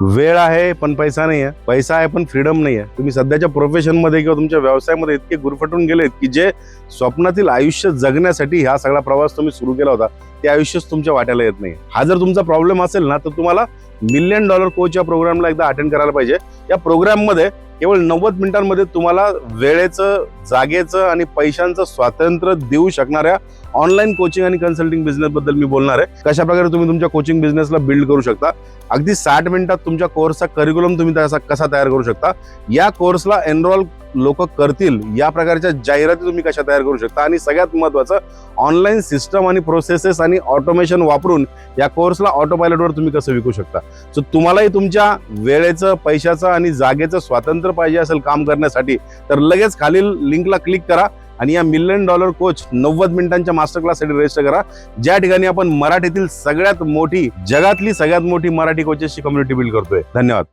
वेळ आहे पण पैसा नाही आहे. पैसा आहे पण फ्रीडम नाही आहे. तुम्ही सध्याच्या प्रोफेशनमध्ये किंवा तुमच्या व्यवसायामध्ये इतके गुरफटून गेलेत की जे स्वप्नातील आयुष्य जगण्यासाठी हा सगळा प्रवास तुम्ही सुरू केला होता ते आयुष्यच तुमच्या वाट्याला येत नाही. हा जर तुमचा प्रॉब्लेम असेल ना तर तुम्हाला मिलियन डॉलर कोच या प्रोग्रामला एकदा अटेंड करायला पाहिजे. या प्रोग्राममध्ये केवळ नव्वद मिनिटांमध्ये तुम्हाला वेळेचं जागेचं आणि पैशांचं स्वातंत्र्य देऊ शकणाऱ्या ऑनलाईन कोचिंग आणि कन्सल्टिंग बिझनेस बद्दल मी बोलणार आहे. कशा प्रकारे तुम्ही तुमच्या कोचिंग बिझनेसला बिल्ड करू शकता? अगदी साठ मिनिटात तुमच्या कोर्सचा करिक्युलम तुम्ही त्याचा कसा तयार करू शकता? या कोर्सला एनरोल लोक करतील या प्रकारच्या जाहिराती तुम्ही कशा तयार करू शकता? आणि सगळ्यात महत्वाचं ऑनलाईन सिस्टम आणि प्रोसेसेस आणि ऑटोमेशन वापरून या कोर्सला ऑटो पायलटवर तुम्ही कसं विकू शकता? सो तुम्हालाही तुमच्या वेळेचं पैशाचं आणि जागेचं स्वातंत्र्य पाहिजे असेल काम करण्यासाठी तर लगेच खालील लिंकला क्लिक करा आणि या मिलियन डॉलर कोच नव्वद मिनिटांच्या मास्टर क्लाससाठी रजिस्टर करा. ज्या ठिकाणी आपण मराठीतील सगळ्यात मोठी जगातली सगळ्यात मोठी मराठी कोचेसची कम्युनिटी बिल्ड करतोय. धन्यवाद.